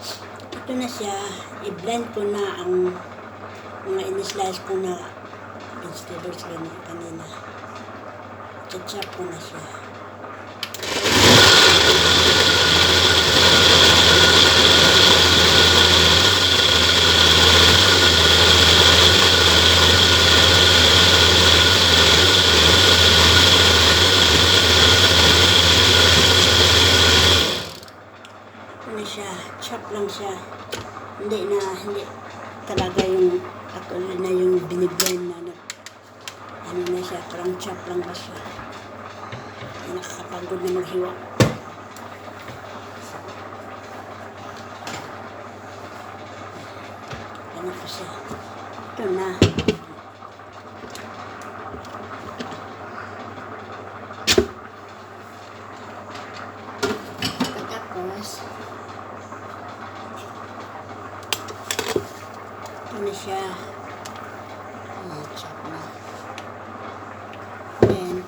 Ito na siya. I-blend ko na ang mga in-slice ko na vegetables kanina. kanina. Chachap ko na siya. Ano siya, chop lang siya. Hindi na, hindi talaga yung katulad na yung biniblend na nag, ano na siya, parang chop lang ba siya. Ay, nakakapagod na maghiwa. Ano pa siya? Ito na. Tapos, ito na siya. I-chop na. Then,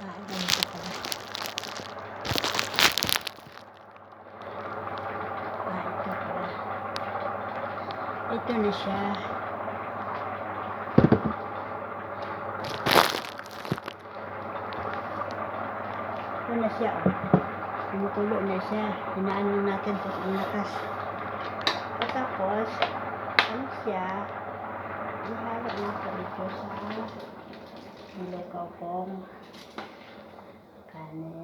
ah, ganito pala. Ah, ito pala. Ito na siya. Ito na siya, oh. Kumukulo na siya. Hinaan lang natin sa ang lakas. Tapos, ano siya, ihalo natin ito sa nilugaw kong kanin.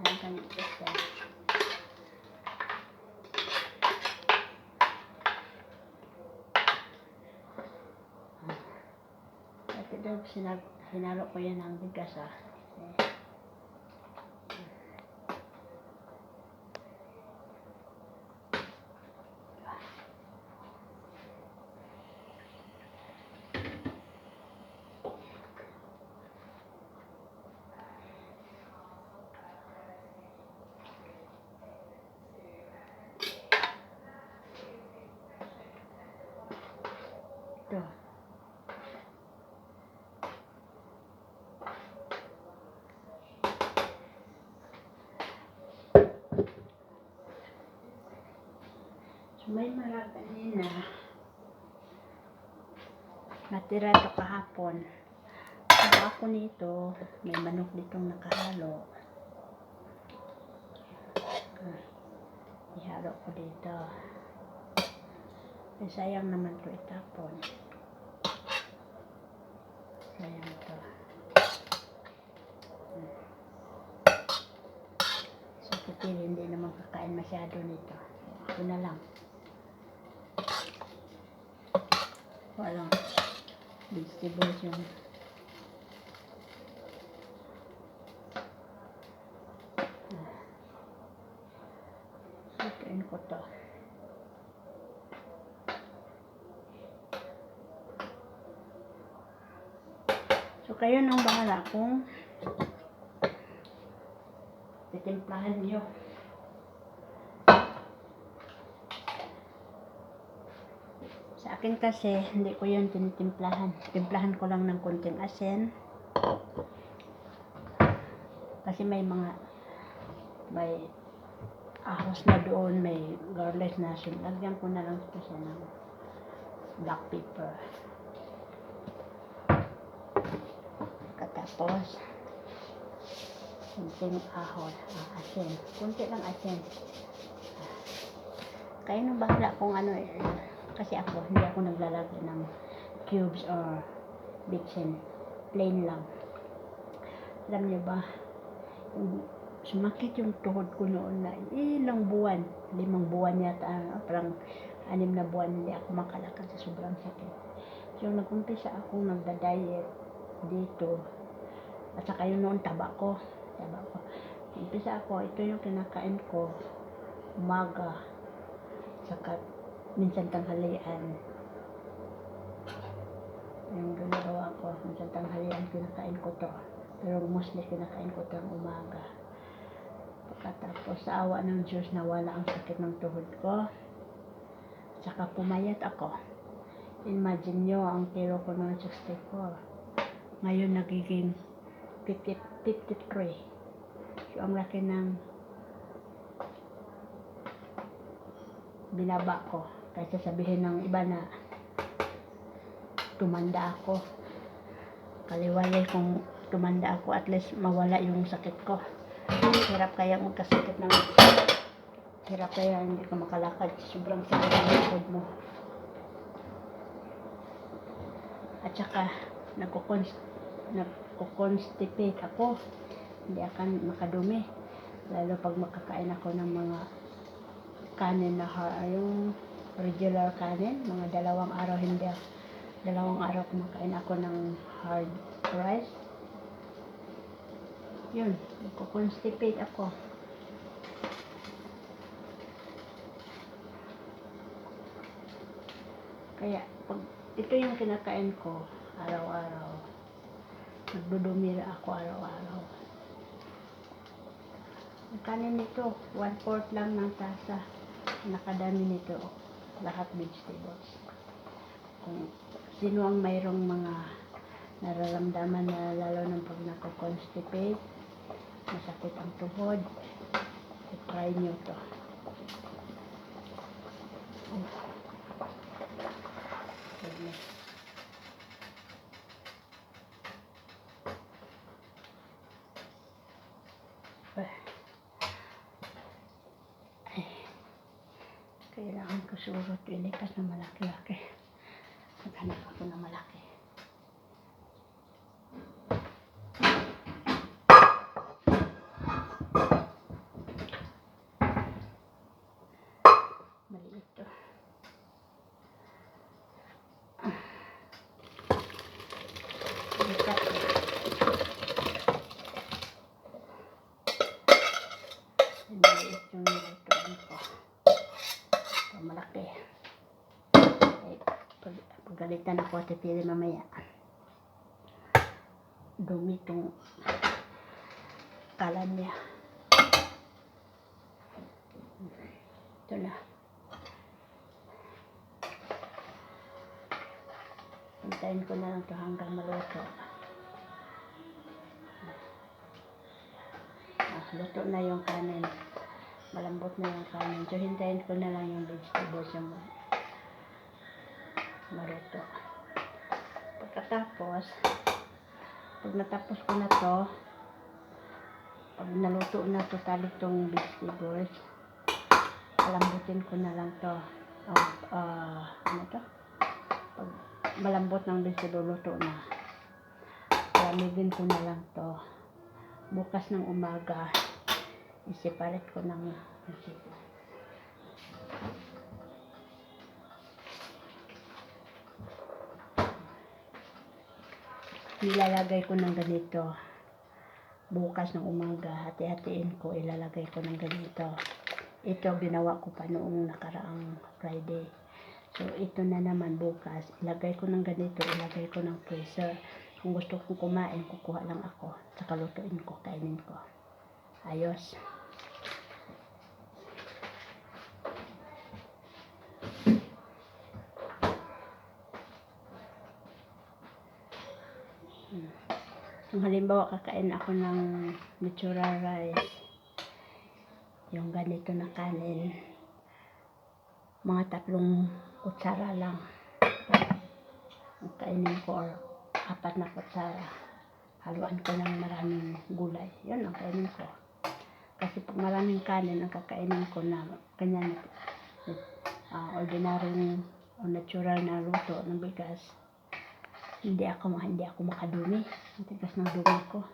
Ano ganito siya? Ito daw, sinag, hinalo ko yan ng bigas ah. Eh. Ito. So, may marami na natira to kahapon. Pero ako nito, may manok ditong nakahalo. Ah, ihalo ko dito. Eh, sayang naman to itapon. Sayang to. Hmm. So, kitil, hindi naman kakain masyado nito. Ito na lang. Walang vegetables yung Ikain ko to. So, kayo nang bahala kung titimplahan niyo. Sa akin kasi, hindi ko yun tinitimplahan. Timplahan ko lang ng konting asin. Kasi may mga, may ahos na doon, may garlic na asin. Lagyan ko na lang siya ng black pepper. Katapos, konting ahos, ah, asin. Kunti lang asin. Kayo nang bahala kung ano eh. Kasi ako, hindi ako naglalagay ng cubes or bits and plain lang. Alam niyo ba, yung sumakit yung tuhod ko noon na ilang buwan, limang buwan yata, ano, parang anim na buwan hindi ako makalakad sa sobrang sakit. So, nag-umpisa ako nagda-diet dito. At saka yun noon, taba ko. Taba ko. Umpisa ako, ito yung kinakain ko, umaga, saka minsan tanghalian. Yung ginagawa ko, minsan tanghalian, kinakain ko to. Pero mostly kinakain ko to ang umaga. Pagkatapos sa awa ng Diyos, nawala ang sakit ng tuhod ko. Saka pumayat ako. Imagine nyo, ang kilo ko noon 64. Ngayon nagiging 50, 53. So, ang laki ng binaba ko. Kaysa sabihin ng iba na tumanda ako. Kaliwalay kung tumanda ako, at least mawala yung sakit ko. Hirap kaya magkasakit ng hirap kaya hindi ka makalakad. Sobrang sakit ng likod mo. At saka, nagkukons- nagkukonstipate ako. Hindi akan makadumi. Lalo pag makakain ako ng mga kanin na yung regular kanin, mga dalawang araw hindi ako, dalawang araw kumakain ako ng hard rice. Yun, nagkukonstipate ako. Kaya, pag ito yung kinakain ko araw-araw, nagdudumira ako araw-araw. Ang kanin nito, one-fourth lang ng tasa. Nakadami nito, lahat vegetables. Kung sino ang mayroong mga nararamdaman na lalo ng pag nako-constipate, masakit ang tuhod, try nyo to. Goodness. Kailangan ko surot ilikas ng malaki-laki. Maghanap ako ng malaki. Maliit to. Likat eh. Maliit yung nilutuan ko. Ito, malaki. Eh, pag, pagalitan ako at pili mamaya. Dumi itong kalan niya. Ito na. Hintayin ko na lang ito hanggang maluto. Ah, luto na yung kanin. Malambot na yung kanin. So, hintayin ko na lang yung vegetables yung maluto. Pagkatapos, pag natapos ko na to, pag naluto na total itong vegetables, palambutin ko na lang to. Oh, ah, ano to? Pag malambot ng vegetable, luto na. Palamigin ko na lang to. Bukas ng umaga, i-separate ko ng. Nilalagay ko ng ganito. Bukas ng umaga, hati-hatiin ko, ilalagay ko ng ganito. Ito ginawa ko pa noong nakaraang Friday. So, ito na naman bukas. Ilagay ko ng ganito, ilagay ko ng freezer. Kung gusto kong kumain, kukuha lang ako. Saka lutuin ko, kainin ko. Ayos. Kung halimbawa kakain ako ng natural rice, yung ganito na kanin, mga tatlong kutsara lang. Ang kainin ko or apat na kutsara. Haluan ko ng maraming gulay. Yun ang kainin ko. Kasi pag maraming kanin ang kakainin ko na ganyan uh, ordinary o natural na luto ng bigas, hindi ako hindi ako makadumi. Ang tigas ng dumi ko.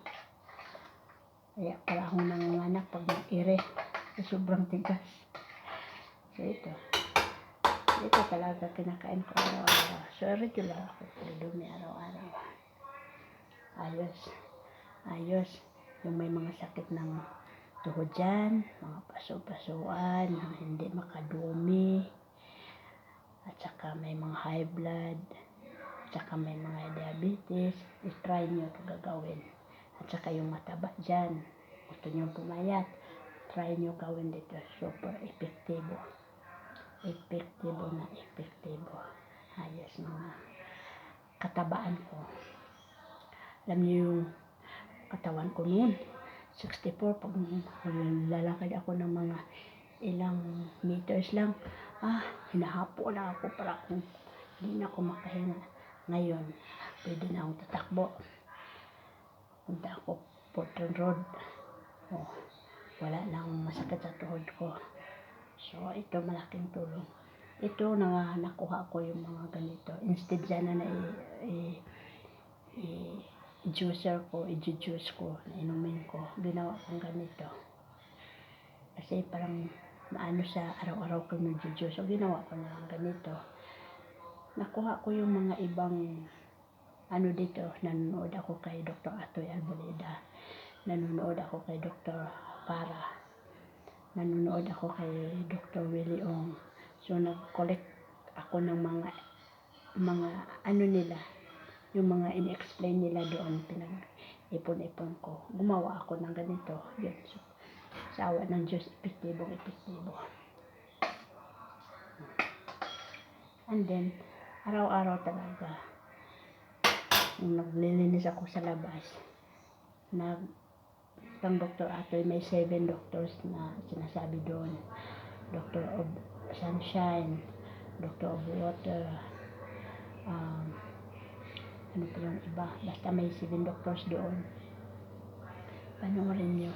Kaya pala akong nanganganak pag mag-ire. Sa sobrang tigas. So ito. Ito talaga kinakain ko araw-araw. So regular ako. Dumi araw-araw. Ayos. Ayos. Yung may mga sakit ng tuhod dyan, mga paso-pasuan, hindi makadumi, at saka may mga high blood, at saka may mga diabetes, i-try nyo ito gagawin. At saka yung mataba dyan, gusto nyo pumayat, try nyo gawin dito. Super epektibo. Epektibo na epektibo. Ayos mga katabaan ko. Alam niyo yung katawan ko noon. 64 pag lalakad ako ng mga ilang meters lang. Ah, hinahapo na ako para kung hindi na ako makahinga. Ngayon, pwede na akong tatakbo. Punta ako Portland Road. Oh, wala nang masakit sa tuhod ko. So, ito malaking tulong. Ito na nakuha ko yung mga ganito. Instead sana na i, i, i juicer ko, i-juice ko, na inumin ko, ginawa kong ganito. Kasi parang maano sa araw-araw ko nag-juice. So, ginawa ko na ganito. Nakuha ko yung mga ibang ano dito, nanonood ako kay Dr. Atoy Alboleda. Nanonood ako kay Dr. Para. Nanonood ako kay Dr. Willie Ong. So, nag-collect ako ng mga mga ano nila, yung mga in-explain nila doon, pinag-ipon-ipon ko. Gumawa ako ng ganito. Yun. So, sa awa ng Diyos, epektibong epektibo. And then, araw-araw talaga, nung naglilinis ako sa labas, nag ang Dr. Atoy, may seven doctors na sinasabi doon. Doctor of Sunshine, Doctor of Water, um, ano pa yung iba, basta may seven doctors doon. Panoorin nyo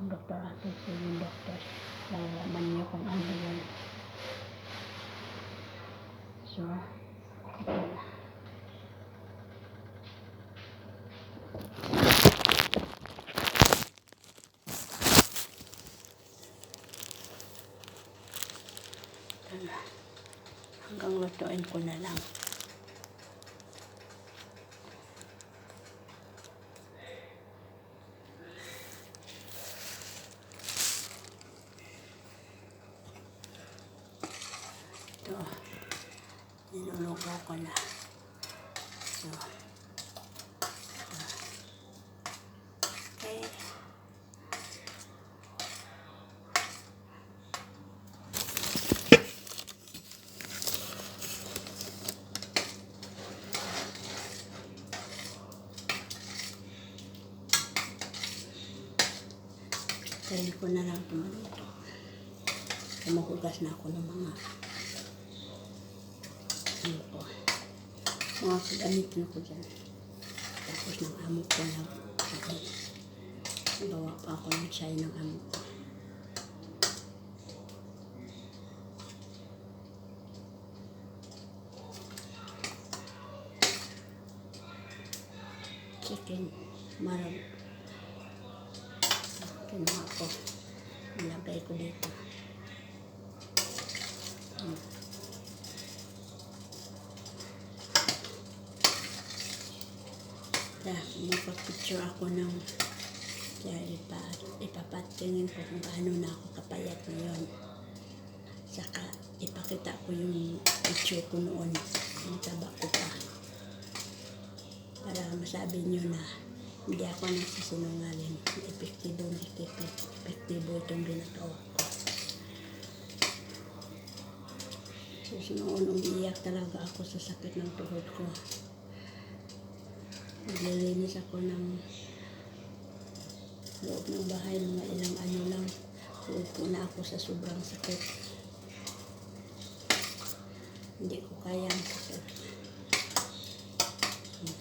ang Dr. Atoy, seven doctors. Lalaman nyo kung ano yun. So, Hanggang lutuin ko na lang. Ito. Nilulugaw ko na. So. Okay. Pwede ko na lang tumaluto. Kaya mahugas na ako ng mga ano ko. Mga kagamitin ko dyan. Tapos ng amo ko na Gawa pa ako ng chai ng amo ko. Chicken marab. Ko dito. Dahil magpapicture ako ng kaya ipa, ipapatingin ko kung gaano na ako kapayat ngayon. Saka ipakita ko yung picture ko noon. Yung taba ko pa. Para masabi nyo na hindi ako nagsisinungaling. Epektibo na epektibo itong ginagawa ko. So, noon umiiyak talaga ako sa sakit ng tuhod ko. Naglilinis ako ng loob ng bahay, mga ilang ano lang. Uupo na ako sa sobrang sakit. Hindi ko kaya ang sakit. Hmm.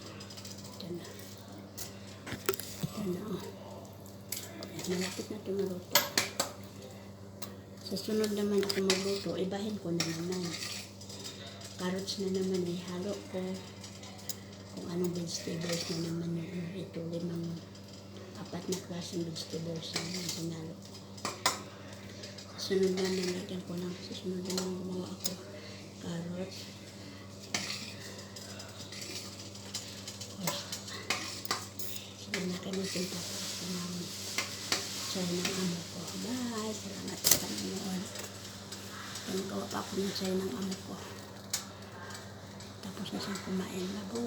Ito na. Ito na. oh. Ayan, Malapit na ito maluto. Sa sunod naman ako magluto, ibahin ko na naman. Carrots na naman, ihalo ko kung anong vegetables na naman ano, ito limang apat na klaseng vegetables ang sinalo ko. Susunod na nilagyan ko ng susunod na lang gumawa ako. Carrots. Sige na kami sinta ko sa namin. Siya ng amo ko. Bye! Salamat sa Panginoon. Nagawa ako ng amo ko. Tapos na siyang kumain. Labo.